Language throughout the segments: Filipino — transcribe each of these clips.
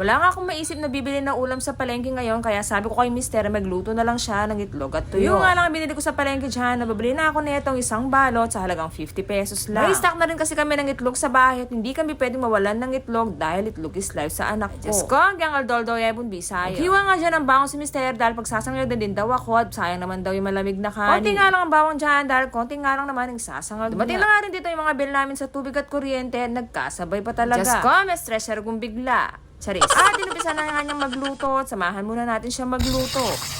Wala nga akong maisip na bibili ng ulam sa palengke ngayon kaya sabi ko kay mister magluto na lang siya ng itlog at tuyo. Yung nga lang ang binili ko sa palengke dyan, nababili na ako nitong isang balot sa halagang 50 pesos lang. May stock na rin kasi kami ng itlog sa bahay at hindi kami pwedeng mawalan ng itlog dahil itlog is life sa anak ko. Diyos ko, hanggang aldoldo yebon bisayo. Hiwa nga dyan ang bawang si mister dahil pagsasangag na din daw ako at sayang naman daw yung malamig na kanin. Konti nga lang ang bawang dyan dahil konti nga lang naman ang sasangag. Dumating na nga rin dito yung mga bill namin sa tubig at kuryente at nagkasabay pa talaga. Diyos ko, may stressor kong bigla. Charis. Ah, dinumpisa na nga niyang magluto samahan muna natin siya magluto.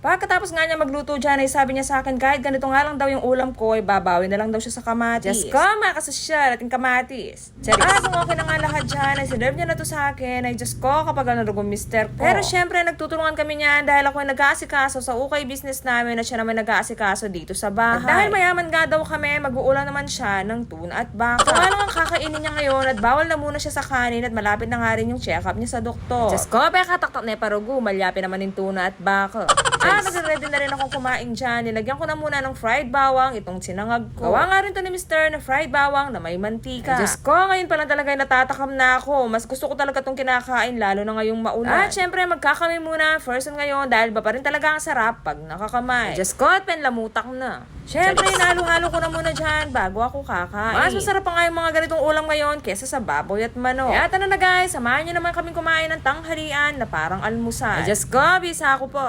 Pagkatapos nga niya magluto dyan, ay sabi niya sa akin, kahit ganito nga lang daw yung ulam ko, ay babawi na lang daw siya sa kamatis. Just come, mga kasosyal, ating kamatis. Charis. Ah, kung okay na nga lahat dyan, ay sinerve niya na to sa akin, ay just ko kapag ano rugong mister ko. Pero syempre, nagtutulungan kami niyan dahil ako ay nag-aasikaso sa ukay business namin at siya naman nag-aasikaso dito sa bahay. At dahil mayaman nga daw kami, mag-uulam naman siya ng tuna at baka. Nga lang ang kakainin niya ngayon at bawal na muna siya sa kanin at malapit na nga rin yung check-up niya sa doktor. Just ko, pe kataktak na parugo, malyapin naman yung tuna at baka. Ah, nagre-ready na rin akong kumain dyan. Nilagyan ko na muna ng fried bawang, itong sinangag ko. Gawa nga rin to ni Mr. na fried bawang na may mantika. Diyos ko, ngayon pa lang talaga ay natatakam na ako. Mas gusto ko talaga tong kinakain, lalo na ngayong maulan. At syempre, magkakami muna first on ngayon dahil ba pa rin talaga ang sarap pag nakakamay. Diyos ko, at penlamutak na. Syempre, nalo-halo ko na muna dyan bago ako kakain. Mas masarap pa nga yung mga ganitong ulam ngayon kesa sa baboy at manok. Kaya tara na guys, samahan nyo naman kaming kumain ng tanghalian na parang almusal. Diyos ko, bisa ako po.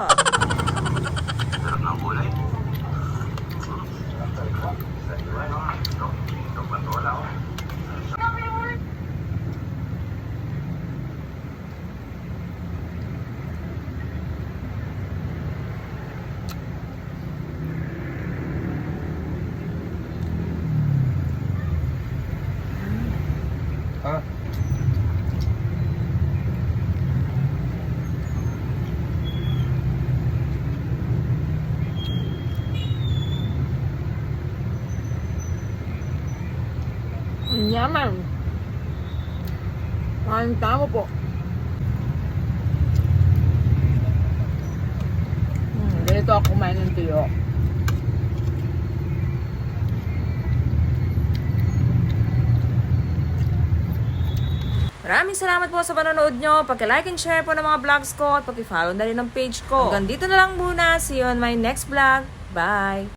Yaman. Ang tama po. Hmm, ganito ako kumain ng tuyo. Maraming salamat po sa panonood nyo. Pagka-like and share po ng mga vlogs ko at pag-follow na rin ng page ko. Hanggang dito na lang muna. See you on my next vlog. Bye!